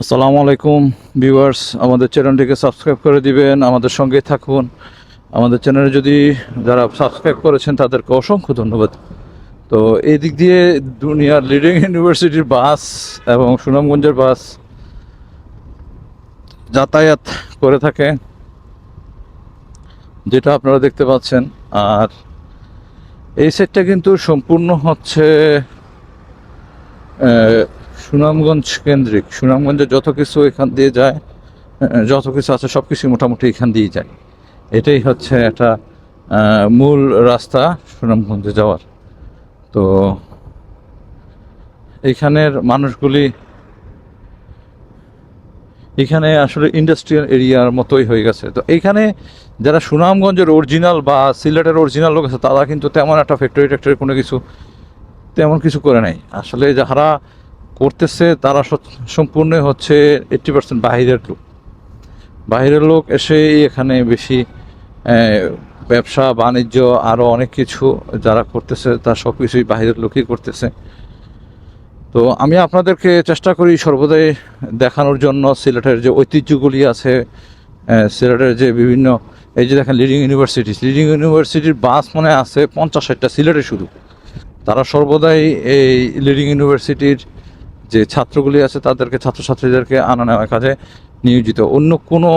আসসালামু আলাইকুম, ভিউয়ার্স। আমাদের চ্যানেলটিকে সাবস্ক্রাইব করে দিবেন, আমাদের সঙ্গে থাকুন। আমাদের চ্যানেলে যদি যারা সাবস্ক্রাইব করেছেন, তাদেরকে অসংখ্য ধন্যবাদ। তো এই দিক দিয়ে দুনিয়ার লিডিং ইউনিভার্সিটির বাস এবং সুনামগঞ্জের বাস যাতায়াত করে থাকে, যেটা আপনারা দেখতে পাচ্ছেন। আর এই সেটটা কিন্তু সম্পূর্ণ হচ্ছে সুনামগঞ্জ কেন্দ্রিক। সুনামগঞ্জে যত কিছু এখান দিয়ে যায় যত কিছু আছে, সব কিছু মোটামুটি এখান দিয়ে যায়। এটাই হচ্ছে একটা মূল রাস্তা সুনামগঞ্জে যাওয়ার। তো এখানের মানুষগুলি, এখানে আসলে ইন্ডাস্ট্রিয়াল এরিয়ার মতোই হয়ে গেছে। তো এইখানে যারা সুনামগঞ্জের অরিজিনাল বা সিলেটের অরিজিনাল লোক আছে, তারা কিন্তু তেমন একটা ফ্যাক্টরি ট্যাক্টরি কোনো কিছু, তেমন কিছু করে নাই। আসলে যারা করতেছে, তারা সম্পূর্ণ হচ্ছে এইট্টি পার্সেন্ট বাহিরের লোক। বাহিরের লোক এসেই এখানে বেশি ব্যবসা, বাণিজ্য আরও অনেক কিছু যারা করতেছে, তার সব কিছুই বাহিরের লোকই করতেছে। তো আমি আপনাদেরকে চেষ্টা করি সর্বদাই দেখানোর জন্য সিলেটের যে ঐতিহ্যগুলি আছে সিলেটের যে বিভিন্ন, এই যে দেখেন লিডিং ইউনিভার্সিটি লিডিং ইউনিভার্সিটির বাস মানে আছে পঞ্চাশ ষাটটা সিলেটে শুধু। তারা সর্বদাই এই লিডিং ইউনিভার্সিটির যে ছাত্রগুলি আছে তাদেরকে, ছাত্রছাত্রীদেরকে আনা নেওয়ার কাজে নিয়োজিত। অন্য কোনো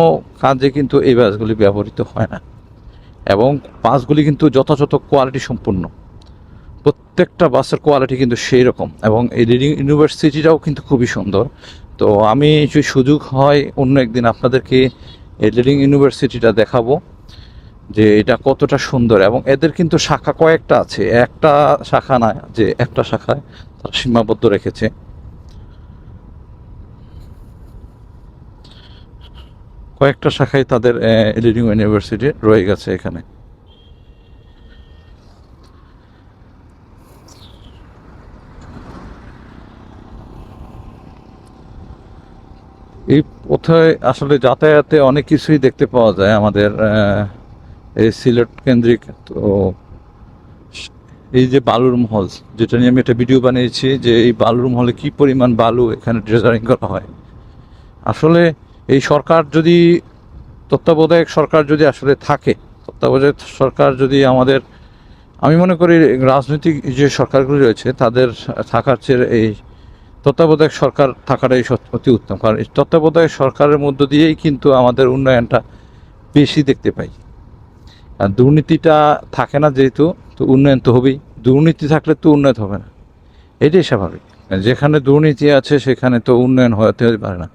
কাজে কিন্তু এই বাসগুলি ব্যবহৃত হয় না। এবং বাসগুলি কিন্তু যথাযথ কোয়ালিটি সম্পূর্ণ প্রত্যেকটা বাসের কোয়ালিটি কিন্তু সেই রকম এবং এই লিডিং ইউনিভার্সিটিটাও কিন্তু খুবই সুন্দর। তো আমি যদি সুযোগ হয়, অন্য একদিন আপনাদেরকে এই লিডিং ইউনিভার্সিটিটা দেখাবো যে এটা কতটা সুন্দর এবং এদের কিন্তু শাখা কয়েকটা আছে। একটা শাখা না, যে একটা শাখায় তারা সীমাবদ্ধ রেখেছে। কয়েকটা শাখায় তাদের লিডিং ইউনিভার্সিটি রয়ে গেছে এখানে। এই পথে আসলে যাতায়াতে অনেক কিছুই দেখতে পাওয়া যায় আমাদের এই সিলেট কেন্দ্রিক, তো এই যে বালুর মহল, যেটা নিয়ে আমি একটা ভিডিও বানিয়েছি যে এই বালুর মহলে কি পরিমাণ বালু এখানে ড্রেজারিং করা হয়। আসলে এই সরকার যদি, তত্ত্বাবধায়ক সরকার যদি আসলে থাকে, তত্ত্বাবধায়ক সরকার যদি আমাদের, আমি মনে করি রাজনৈতিক যে সরকারগুলি রয়েছে, তাদের থাকার চেয়ে এই তত্ত্বাবধায়ক সরকার থাকাটাই অতি উত্তম। কারণ এই তত্ত্বাবধায়ক সরকারের মধ্য দিয়েই কিন্তু আমাদের উন্নয়নটা বেশি দেখতে পাই। আর দুর্নীতিটা থাকে না যেহেতু, তো উন্নয়ন তো হবেই। দুর্নীতি থাকলে তো উন্নয়ন হবে না। এটাই স্বাভাবিক। যেখানে দুর্নীতি আছে, সেখানে তো উন্নয়ন হতে পারে না।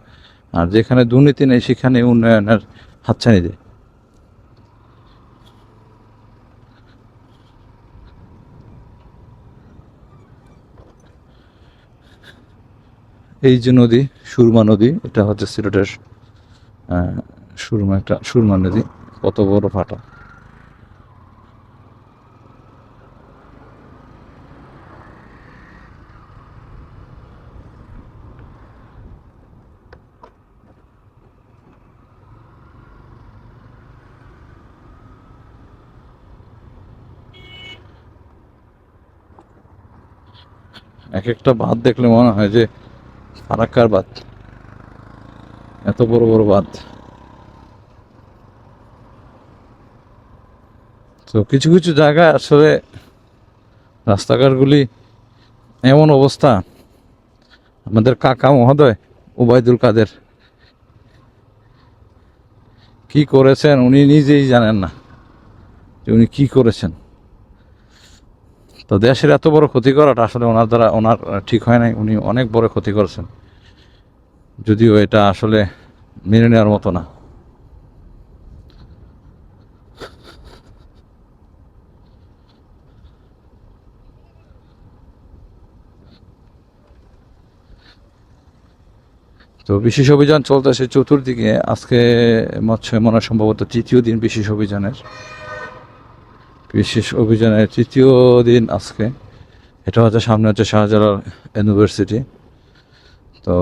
আর যেখানে দুর্নীতি নেই, সেখানে উন্নয়নের হাতছানি দেয়। এই যে নদী, সুরমা নদী, এটা হচ্ছে সিলেটের সুরমা একটা, সুরমা নদী, কত বড় ফাটা। এক একটা বাঁধ দেখলে মনে হয় যে ফারাক্কার বাঁধ। এত বড় বড় বাঁধ। তো কিছু কিছু জায়গায় আসলে রাস্তাঘাটগুলি এমন অবস্থা। আমাদের কাকা মহোদয়, ওবায়দুল কাদের। কি করেছেন উনি নিজেই জানেন না যে উনি কি করেছেন। তো দেশের এত বড় ক্ষতি করাটা আসলে ওনার দ্বারা, ওনার ঠিক হয় নাই। উনি অনেক বড় ক্ষতি করেছেন। যদিও এটা আসলে মেনে নেওয়ার মতো না। তো বিশেষ অভিযান চলতেছে চতুর্দিকে। আজকে মৎস্য মনে সম্ভবত তৃতীয় দিন বিশেষ অভিযানের। বিশেষ অভিযানের তৃতীয় দিন আজকে। এটা হচ্ছে সামনে হচ্ছে শাহজালাল ইউনিভার্সিটি। তো